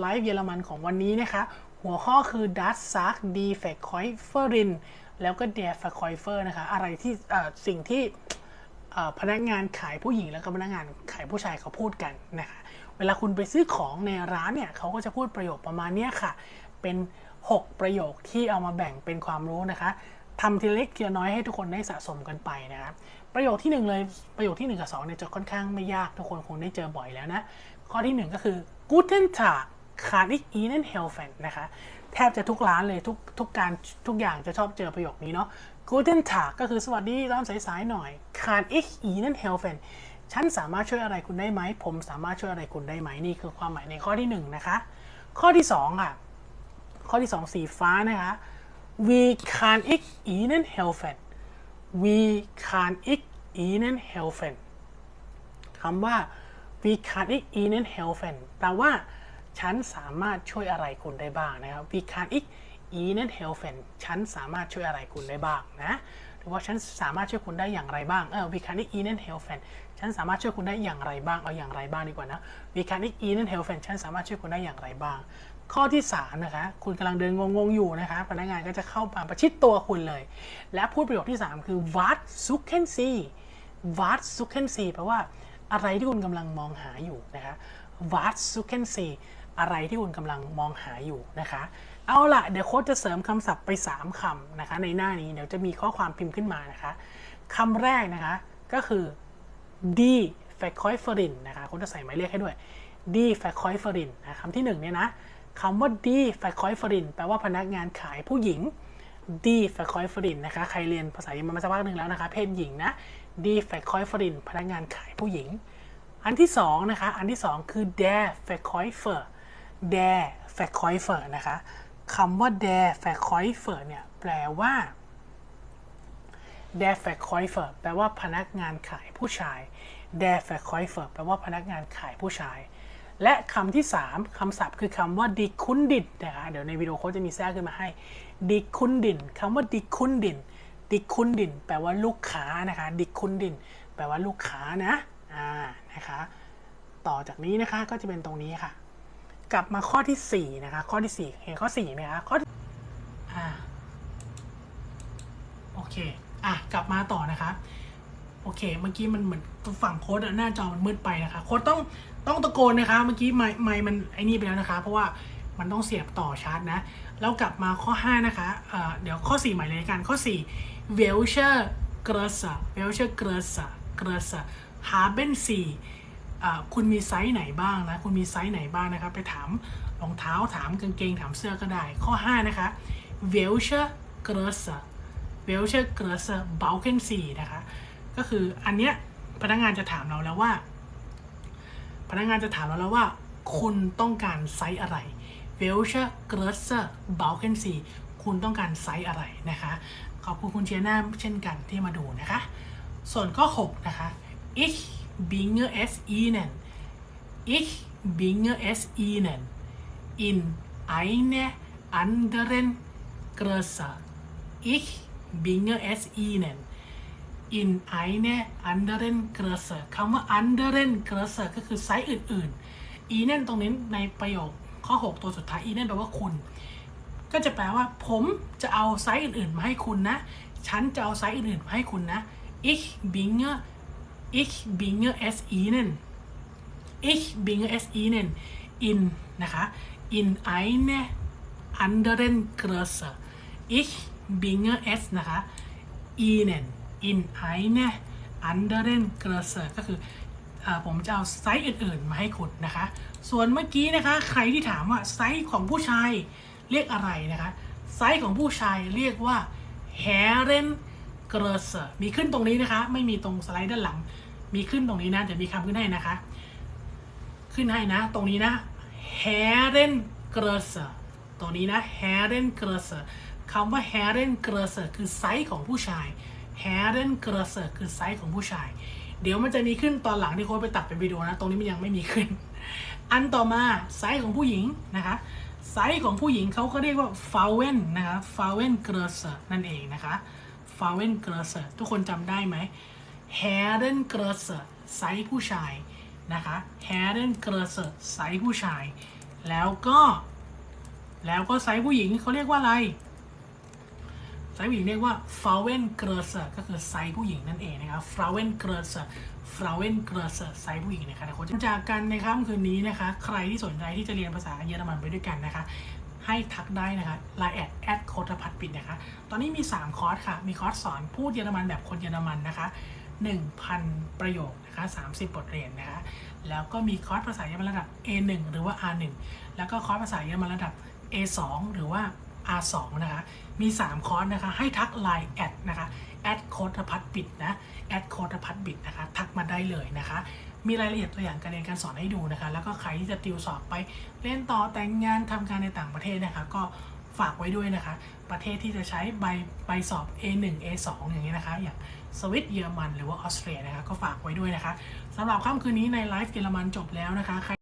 ไลฟ์เยอรมันของวันนี้นะคะ หัวข้อคือ Das Sag die Verkäuferin แล้วก็ der Verkäufer นะคะ อะไรที่สิ่งที่พนักงานขายผู้หญิงแล้วก็พนักงานขายผู้ชายเขาพูดกันนะคะ เวลาคุณไปซื้อของในร้านเนี่ยเขาก็จะพูดประโยคประมาณนี้ค่ะ เป็น 6 ประโยคที่เอามาแบ่งเป็นความรู้นะคะทำทีเล็กทีน้อยให้ทุกคนได้สะสมกันไปนะครับ ประโยคที่ 1 เลยประโยคที่ 1 กับ 2เนี่ยจะค่อนข้างไม่ยากทุกคนคงได้เจอบ่อยแล้วนะ ข้อที่ 1 ก็คือ Guten Tag kann ich Ihnen helfen นะคะแทบจะทุกร้านเลยทุกทุกการทุกอย่างจะชอบเจอประโยคนี้เนาะ Guten Tag ก็คือสวัสดีตอนสายๆหน่อย Kann ich Ihnen helfen ฉันสามารถช่วยอะไรคุณได้ไหม ผมสามารถช่วยอะไรคุณได้ไหมนี่คือความหมายในข้อที่1นะคะ ข้อที่2ค่ะ ข้อที่ 2 สีฟ้านะคะ We can ich Ihnen helfen We can ich Ihnen helfen คำว่า we can ich Ihnen helfen แปลว่า ฉันสามารถช่วยอะไรคุณได้บ้างนะครับ we can ich Ihnen helfen ฉันสามารถช่วยอะไรคุณได้บ้างนะหรือว่าฉันสามารถช่วยคุณได้อย่างไรบ้างเออ we can ich Ihnen helfen ฉันสามารถช่วยคุณได้อย่างไรบ้างเอาอย่างไรบ้างดีกว่านะ we can ich Ihnen helfen ฉันสามารถช่วยคุณได้อย่างไรบ้าง ข้อที่3นะคะคุณกำลังเดินงงๆอยู่นะคะพนักงานก็จะเข้ามาประชิดตัวคุณเลย และพูดประโยคที่ 3 คือ what suchen Sie what suchen Sie แปลว่าอะไรที่คุณกำลังมองหาอยู่นะคะ what suchen Sie อะไรที่คุณกำลังมองหาอยู่นะคะ เอาละเดี๋ยวโค้ชจะเสริมคำศัพท์ไป 3คำนะคะ ในหน้านี้เดี๋ยวจะมีข้อความพิมพ์ขึ้นมานะคะคำแรกนะคะก็คือ die Verkäuferin นะคะโคุณจะใส่หมายเลขให้ด้วย die Verkäuferin นะคำที่หนึ่งเนี่ยนะคำว่า die Verkäuferin แปลว่าพนักงานขายผู้หญิง die Verkäuferin นะคะ ใครเรียนภาษาเยอรมันมาสักพักหนึ่งแล้วนะคะ เพศหญิงนะ die Verkäuferin พนักงานขายผู้หญิง อันที่สองนะคะ อันที่สอ งคือ der Verkäufer der Verkäufer นะคะคำว่า der Verkäufer เนี่ยแปลว่า der Verkäufer แปลว่าพนักงานขายผู้ชาย der Verkäufer แปลว่าพนักงานขายผู้ชาย และคำที่ 3คำศัพท์คือคำว่า die Kundin นะคะเดี๋ยวในวิดีโอเขาจะมีแทรกขึ้นมาให้ die Kundin คำว่า die Kundin die Kundin แปลว่าลูกค้านะคะ die Kundin แปลว่าลูกค้านะอ่านะคะต่อจากนี้นะคะก็จะเป็นตรงนี้ค่ะ กลับมาข้อที่ 4 นะคะ ข้อที่ 4 เห็นข้อ4ไหมคะข้ออ่าโอเค อะ กลับมาต่อนะคะ โอเค เมื่อกี้มันเหมือนฝั่งโค้ดหน้าจอมันมืดไปนะคะ โค้ดต้องต้องตะโกนนะคะ เมื่อกี้ไมค์ไมค์มันไอ้นี่ไปแล้วนะคะ เพราะว่ามันต้องเสียบต่อชาร์จนะ แล้วกลับมาข้อ 5 นะคะเอ่อเดี๋ยวข้อ 4 ใหม่เลยกัน ข้อ4 welcher größer welcher größer größer haben sie อ่า คุณมีไซส์ไหนบ้างนะคุณมีไซส์ไหนบ้างนะครับ ไปถามรองเท้าถามกางเกงถามเสื้อก็ได้ ข้อ 5 นะคะ welcher größer welcher größer brauchen s e นะคะ ก็คืออันเนี้ยพนักงานจะถามเราแล้วว่า พนักงานจะถามเราแล้วว่า คุณต้องการไซส์อะไร welcher größer brauchen s e คุณต้องการไซส์อะไรนะคะ ขอบคุณคุณเชียร์หน้าเช่นกันที่มาดูนะคะ ส่วนข้อ 6 นะคะ ich binge es ihnen ich binge es ihnen in eine anderen Größe ich binge es ihnen in eine anderen Größe คำว่า anderen Größe ก็คือไซส์อื่นๆ ihnen ตรงนี้ในประโยคข้อ 6 ตัวสุดท้าย ihnen แปลว่าคุณ ก็จะแปลว่าผมจะเอาไซส์อื่นๆ มาให้คุณนะ ฉันจะเอาไซส์อื่นๆ มาให้คุณนะ ich binge ich bringe es ihnen ich bringe es ihnen in นะคะ in eine anderen Größe ich bringe es นะคะ ihnen in eine anderen Größe ก็คืออผมจะเอาไซส์อื่นๆ มาให้คุณนะคะ ส่วนเมื่อกี้นะคะ ใครที่ถามว่าไซส์ของผู้ชายเรียกอะไรนะคะ ไซส์ของผู้ชายเรียกว่า Herren Größe มีขึ้นตรงนี้นะคะ ไม่มีตรงสไลด์ด้านหลัง มีขึ้นตรงนี้นะจะมีคำขึ้นให้นะคะ ขึ้นให้นะ ตรงนี้นะ Herren Größe ตรงนี้นะ Herren Größe คำว่า Herren Größe คือไซส์ของผู้ชาย Herren Größe คือไซส์ของผู้ชาย เดี๋ยวมันจะมีขึ้นตอนหลังที่โค้ดไปตัดเป็นวิดีโอนะ ตรงนี้มันยังไม่มีขึ้น อันต่อมาไซส์ของผู้หญิงนะคะไซส์ของผู้หญิงเขาก็เรียกว่า Frauen นะคะ Frauen Größe นั่นเองนะคะ Frauen Größe ทุกคนจำได้ไหม Herren Größe ไซส์ผู้ชายนะคะ Herren Größe ไซส์ผู้ชาย แล้วก็ แล้วก็ไซส์ผู้หญิงเขาเรียกว่าอะไร ไซส์ผู้หญิงเรียกว่า f r a u e n g r ö s e ก็คือไซส์ผู้หญิงนั่นเองนะครับ f r a u e n g r ö s e f r a u e n g r ö s e ไซส์ผู้หญิงนะคะเดี๋ยวคนจากกันในค่ำคืนนี้นะคะ ใครที่สนใจที่จะเรียนภาษาเยอรมันไปด้วยกันนะคะให้ทักได้นะคะไลน์แอดแอดโคตพัฒปิดนะคะ ตอนนี้มี 3 คอร์สค่ะ มีคอร์สสอนพูดเยอรมันแบบคนเยอรมันนะคะ 1,000 ประโยคนะคะ30 บทเรียนนะคะแล้วก็มีคอร์สภาษาเยอรมันระดับ A1 หรือว่า R1 แล้วก็คอร์สภาษาเยอรมันระดับ A2 หรือว่า R2 นะคะมี 3 คอร์สนะคะให้ทัก Line แอดนะคะแอดโคตพัฒบิดนะแอดโคตพัฒบิดนะคะทักมาได้เลยนะคะมีรายละเอียดตัวอย่างการเรียนการสอนให้ดูนะคะ แล้วก็ใครที่จะติวสอบไปเล่นต่อแต่งงานทำงานในต่างประเทศนะคะ ก็ ฝากไว้ด้วยนะคะ ประเทศที่จะใช้ใบใบสอบ A1 A2 อย่างนี้นะคะ อย่างสวิตเยอรมันหรือว่าออสเตรียนะคะก็ฝากไว้ด้วยนะคะสำหรับค่ำคืนนี้ในไลฟ์เยอรมันจบแล้วนะคะใคร